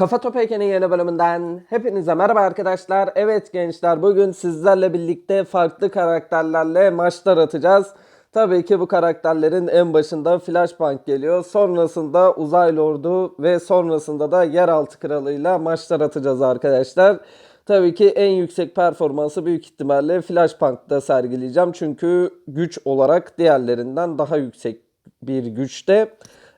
Kafa Topeyken'in yeni bölümünden hepinize merhaba arkadaşlar. Evet gençler bugün sizlerle birlikte farklı karakterlerle maçlar atacağız. Tabii ki bu karakterlerin en başında Flashbang geliyor. Sonrasında Uzaylı Ordu ve sonrasında da Yeraltı Kralı'yla maçlar atacağız arkadaşlar. Tabii ki en yüksek performansı büyük ihtimalle Flashbang'da sergileyeceğim. Çünkü güç olarak diğerlerinden daha yüksek bir güçte.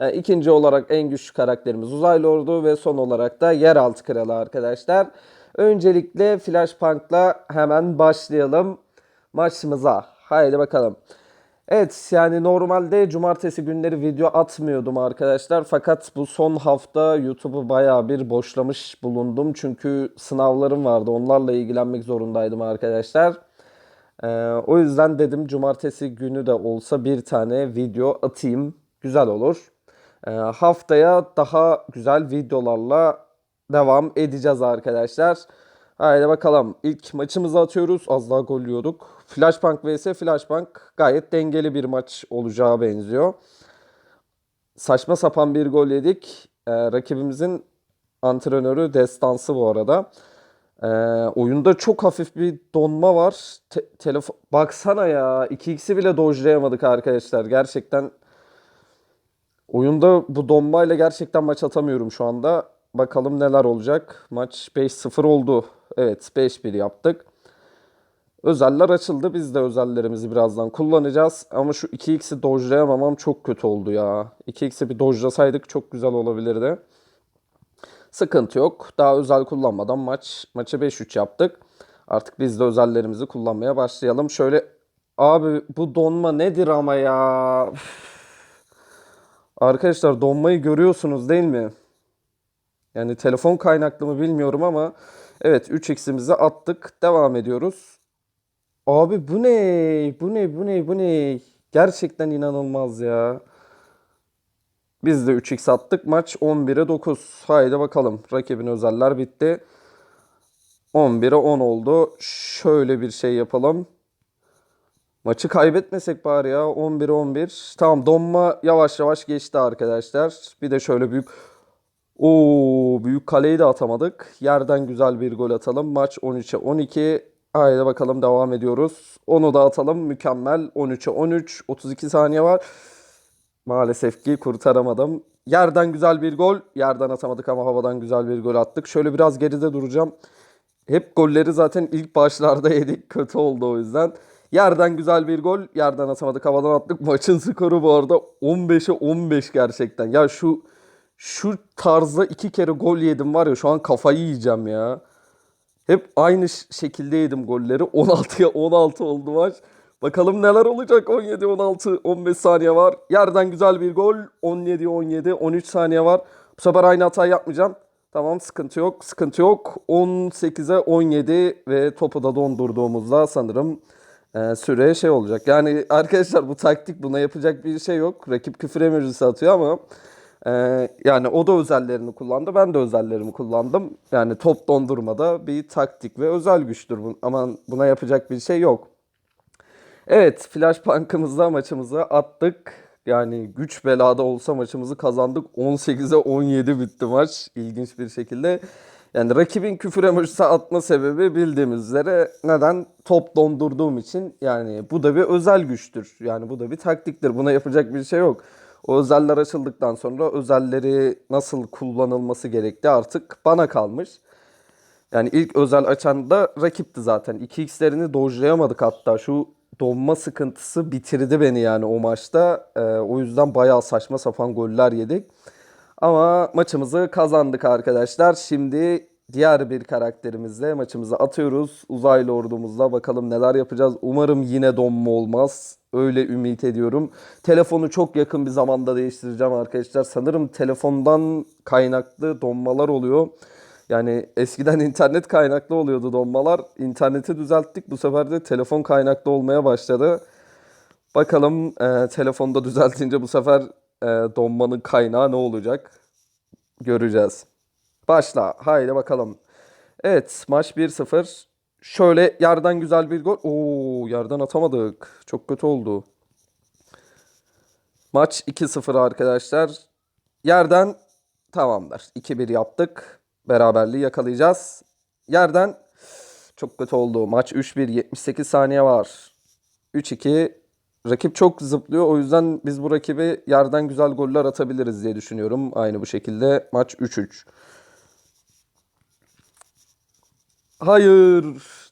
E, İkinci olarak en güçlü karakterimiz Uzaylı Ordu ve son olarak da Yeraltı Kralı arkadaşlar. Öncelikle Flashpunk'la hemen başlayalım maçımıza. Haydi bakalım. Evet yani normalde cumartesi günleri video atmıyordum arkadaşlar. Fakat bu son hafta YouTube'u bayağı bir boşlamış bulundum. Çünkü sınavlarım vardı. Onlarla ilgilenmek zorundaydım arkadaşlar. Ee, o yüzden dedim cumartesi günü de olsa bir tane video atayım. Güzel olur. Ee, haftaya daha güzel videolarla devam edeceğiz arkadaşlar. Haydi bakalım. İlk maçımızı atıyoruz. Az daha gol yiyorduk. Flashbang vs Flashbang gayet dengeli bir maç olacağı benziyor. Saçma sapan bir gol yedik. Ee, rakibimizin antrenörü Destansı bu arada. Ee, oyunda çok hafif bir donma var. Te- telefon baksana ya 2x'i bile dojlayamadık arkadaşlar. Gerçekten oyunda bu donmayla gerçekten maç atamıyorum şu anda. Bakalım neler olacak. Maç 5-0 oldu. Evet 5-1 yaptık. Özeller açıldı. Biz de özellerimizi birazdan kullanacağız. Ama şu 2x'i dojlayamamam çok kötü oldu ya. 2x'i bir dojlasaydık çok güzel olabilirdi. Sıkıntı yok. Daha özel kullanmadan maç maçı 5-3 yaptık. Artık biz de özellerimizi kullanmaya başlayalım. Şöyle abi bu donma nedir ama ya? Arkadaşlar donmayı görüyorsunuz değil mi? Yani telefon kaynaklı mı bilmiyorum ama evet 3x'imizi attık. Devam ediyoruz. Abi bu ne? Bu ne? Bu ne? Bu ne? Gerçekten inanılmaz ya. Biz de 3x attık. Maç 11'e 9. Haydi bakalım. Rakibin özeller bitti. 11'e 10 oldu. Şöyle bir şey yapalım. Maçı kaybetmesek bari ya. 11'e 11. Tamam donma yavaş yavaş geçti arkadaşlar. Bir de şöyle büyük... Oo büyük kaleyi de atamadık. Yerden güzel bir gol atalım. Maç 13'e 12. Haydi bakalım devam ediyoruz. Onu da atalım. Mükemmel. 13'e 13. 32 saniye var. Maalesef ki kurtaramadım. Yerden güzel bir gol. Yerden atamadık ama havadan güzel bir gol attık. Şöyle biraz geride duracağım. Hep golleri zaten ilk başlarda yedik. Kötü oldu o yüzden. Yerden güzel bir gol. Yerden atamadık. Havadan attık. Maçın skoru bu arada 15'e 15 gerçekten. Ya şu şu tarzda iki kere gol yedim var ya şu an kafayı yiyeceğim ya. Hep aynı şekilde yedim golleri. 16'ya 16 oldu maç. Bakalım neler olacak. 17 16 15 saniye var. Yerden güzel bir gol. 17 17 13 saniye var. Bu sefer aynı hatayı yapmayacağım. Tamam sıkıntı yok. Sıkıntı yok. 18'e 17 ve topu da dondurduğumuzda sanırım e, süre şey olacak. Yani arkadaşlar bu taktik buna yapacak bir şey yok. Rakip küfür emojisi atıyor ama e, yani o da özellerini kullandı. Ben de özellerimi kullandım. Yani top dondurmada bir taktik ve özel güçtür. bu. Ama buna yapacak bir şey yok. Evet, Flashbank'ımızda maçımızı attık. Yani güç belada olsa maçımızı kazandık. 18'e 17 bitti maç. İlginç bir şekilde. Yani rakibin küfür emojisi atma sebebi bildiğimiz üzere neden? Top dondurduğum için. Yani bu da bir özel güçtür. Yani bu da bir taktiktir. Buna yapacak bir şey yok. O özeller açıldıktan sonra özelleri nasıl kullanılması gerektiği artık bana kalmış. Yani ilk özel açan da rakipti zaten. 2x'lerini dojlayamadık hatta. Şu donma sıkıntısı bitirdi beni yani o maçta. Ee, o yüzden bayağı saçma sapan goller yedik. Ama maçımızı kazandık arkadaşlar. Şimdi diğer bir karakterimizle maçımızı atıyoruz. Uzaylı ordumuzla bakalım neler yapacağız. Umarım yine donma olmaz. Öyle ümit ediyorum. Telefonu çok yakın bir zamanda değiştireceğim arkadaşlar. Sanırım telefondan kaynaklı donmalar oluyor. Yani eskiden internet kaynaklı oluyordu donmalar. İnterneti düzelttik. Bu sefer de telefon kaynaklı olmaya başladı. Bakalım e, telefonda düzeltince bu sefer e, donmanın kaynağı ne olacak? Göreceğiz. Başla. Haydi bakalım. Evet maç 1-0. Şöyle yerden güzel bir gol. Oo yerden atamadık. Çok kötü oldu. Maç 2-0 arkadaşlar. Yerden tamamdır. 2-1 yaptık. beraberliği yakalayacağız. Yerden çok kötü oldu. Maç 3-1 78 saniye var. 3-2 rakip çok zıplıyor. O yüzden biz bu rakibi yerden güzel goller atabiliriz diye düşünüyorum. Aynı bu şekilde maç 3-3. Hayır.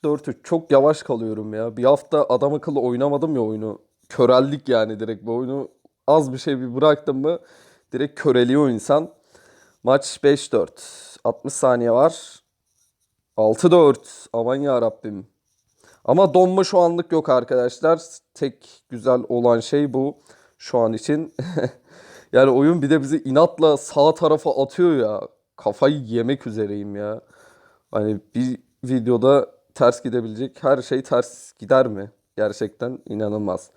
4-3. Çok yavaş kalıyorum ya. Bir hafta adam akıllı oynamadım ya oyunu. Köreldik yani direkt bu oyunu. Az bir şey bir bıraktım mı direkt köreliyor insan. Maç 5-4. 60 saniye var. 6-4. Aman ya Rabbim. Ama donma şu anlık yok arkadaşlar. Tek güzel olan şey bu şu an için. Yani oyun bir de bizi inatla sağ tarafa atıyor ya. Kafayı yemek üzereyim ya. Hani bir videoda ters gidebilecek her şey ters gider mi? Gerçekten inanılmaz.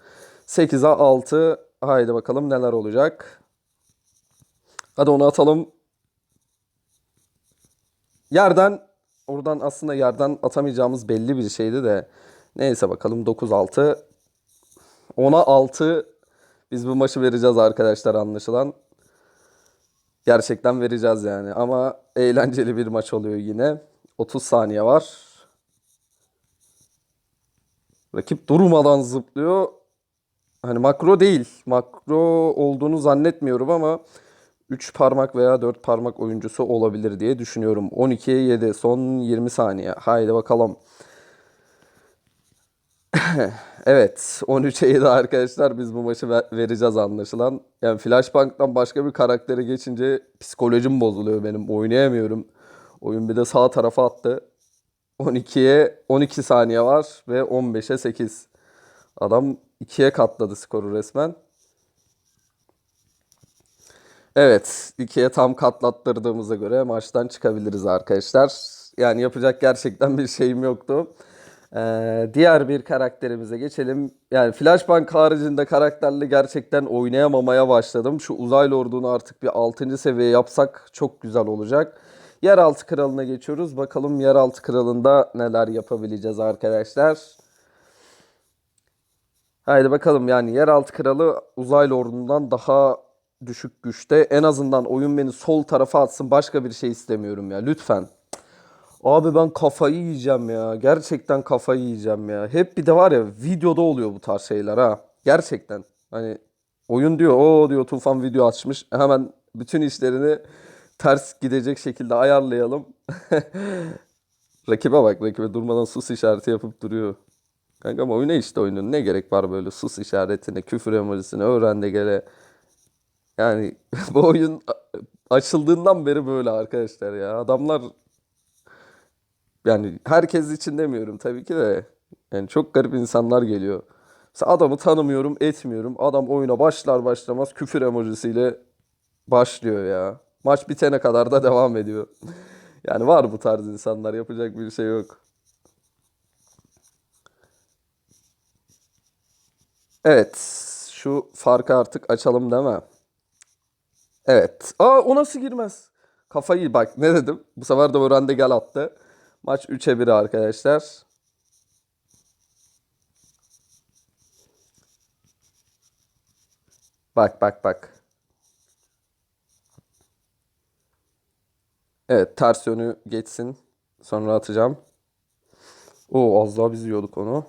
8'e 6. Haydi bakalım neler olacak. Hadi onu atalım. Yerden oradan aslında yerden atamayacağımız belli bir şeydi de. Neyse bakalım 9-6. 10'a 6 biz bu maçı vereceğiz arkadaşlar anlaşılan. Gerçekten vereceğiz yani. Ama eğlenceli bir maç oluyor yine. 30 saniye var. Rakip durmadan zıplıyor. Hani makro değil. Makro olduğunu zannetmiyorum ama 3 parmak veya 4 parmak oyuncusu olabilir diye düşünüyorum. 12'ye 7 son 20 saniye. Haydi bakalım. Evet 13'e 7 arkadaşlar biz bu maçı ver- vereceğiz anlaşılan. Yani Flashbank'tan başka bir karaktere geçince psikolojim bozuluyor benim. Oynayamıyorum. Oyun bir de sağ tarafa attı. 12'ye 12 saniye var ve 15'e 8. Adam 2'ye katladı skoru resmen. Evet, ikiye tam katlattırdığımıza göre maçtan çıkabiliriz arkadaşlar. Yani yapacak gerçekten bir şeyim yoktu. Ee, diğer bir karakterimize geçelim. Yani Flashbang haricinde karakterle gerçekten oynayamamaya başladım. Şu uzaylı ordunu artık bir 6. seviye yapsak çok güzel olacak. Yeraltı kralına geçiyoruz. Bakalım Yeraltı kralında neler yapabileceğiz arkadaşlar. Haydi bakalım yani Yeraltı Kralı uzaylı ordundan daha düşük güçte. En azından oyun beni sol tarafa atsın. Başka bir şey istemiyorum ya. Lütfen. Abi ben kafayı yiyeceğim ya. Gerçekten kafayı yiyeceğim ya. Hep bir de var ya videoda oluyor bu tarz şeyler ha. Gerçekten. Hani oyun diyor o diyor Tufan video açmış. Hemen bütün işlerini ters gidecek şekilde ayarlayalım. Rakibe bak rakibe durmadan sus işareti yapıp duruyor. Kankam oyna işte oyunun. Ne gerek var böyle sus işaretine, küfür emojisine, öğren de gele. Yani bu oyun açıldığından beri böyle arkadaşlar ya. Adamlar yani herkes için demiyorum tabii ki de. Yani çok garip insanlar geliyor. Mesela adamı tanımıyorum, etmiyorum. Adam oyuna başlar başlamaz küfür emojisiyle başlıyor ya. Maç bitene kadar da devam ediyor. Yani var bu tarz insanlar. Yapacak bir şey yok. Evet. Şu farkı artık açalım mi? Evet. Aa o nasıl girmez? Kafayı bak ne dedim? Bu sefer de Oranda gel attı. Maç 3'e 1 arkadaşlar. Bak bak bak. Evet ters yönü geçsin. Sonra atacağım. Oo az daha biz yiyorduk onu.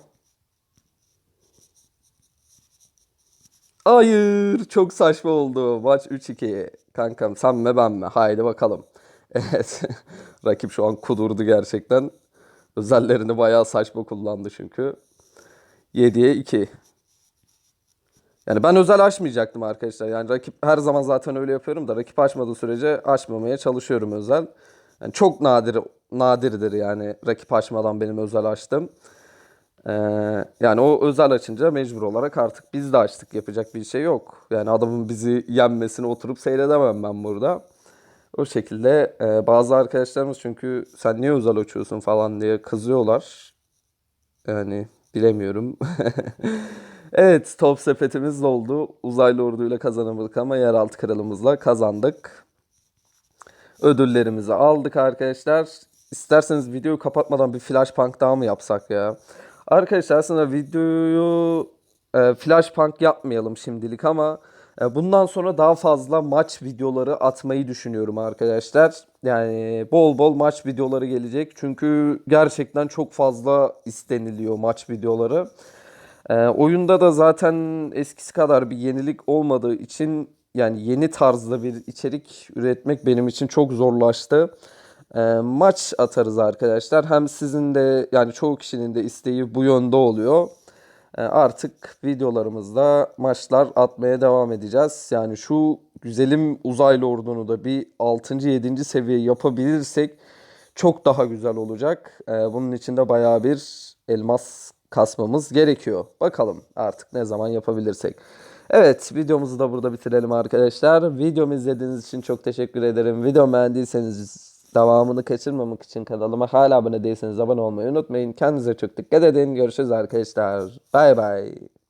Hayır, çok saçma oldu. Maç 3-2. Kankam sen mi ben mi? Haydi bakalım. Evet. Rakip şu an kudurdu gerçekten. Özellerini bayağı saçma kullandı çünkü. 7'ye 2. Yani ben özel açmayacaktım arkadaşlar. Yani rakip her zaman zaten öyle yapıyorum da rakip açmadığı sürece açmamaya çalışıyorum özel. Yani çok nadir nadirdir yani rakip açmadan benim özel açtım. Ee, yani o özel açınca mecbur olarak artık biz de açtık. Yapacak bir şey yok. Yani adamın bizi yenmesini oturup seyredemem ben burada. O şekilde e, bazı arkadaşlarımız çünkü sen niye özel açıyorsun falan diye kızıyorlar. Yani bilemiyorum. Evet, top sepetimiz doldu. Uzaylı orduyla kazanamadık ama yeraltı kralımızla kazandık. Ödüllerimizi aldık arkadaşlar. İsterseniz videoyu kapatmadan bir flashpunk daha mı yapsak ya? Arkadaşlar aslında videoyu e, flashpunk yapmayalım şimdilik ama E, Bundan sonra daha fazla maç videoları atmayı düşünüyorum arkadaşlar. Yani bol bol maç videoları gelecek. Çünkü gerçekten çok fazla isteniliyor maç videoları. E, oyunda da zaten eskisi kadar bir yenilik olmadığı için yani yeni tarzda bir içerik üretmek benim için çok zorlaştı. E, maç atarız arkadaşlar. Hem sizin de yani çoğu kişinin de isteği bu yönde oluyor. E, artık videolarımızda maçlar atmaya devam edeceğiz. Yani şu güzelim uzaylı ordunu da bir 6. 7. seviye yapabilirsek çok daha güzel olacak. E, bunun için de bayağı bir elmas kasmamız gerekiyor. Bakalım artık ne zaman yapabilirsek. Evet videomuzu da burada bitirelim arkadaşlar. Videomu izlediğiniz için çok teşekkür ederim. Videomu beğendiyseniz devamını kaçırmamak için kanalıma hala abone değilseniz abone olmayı unutmayın. Kendinize çok dikkat edin. Görüşürüz arkadaşlar. Bay bay.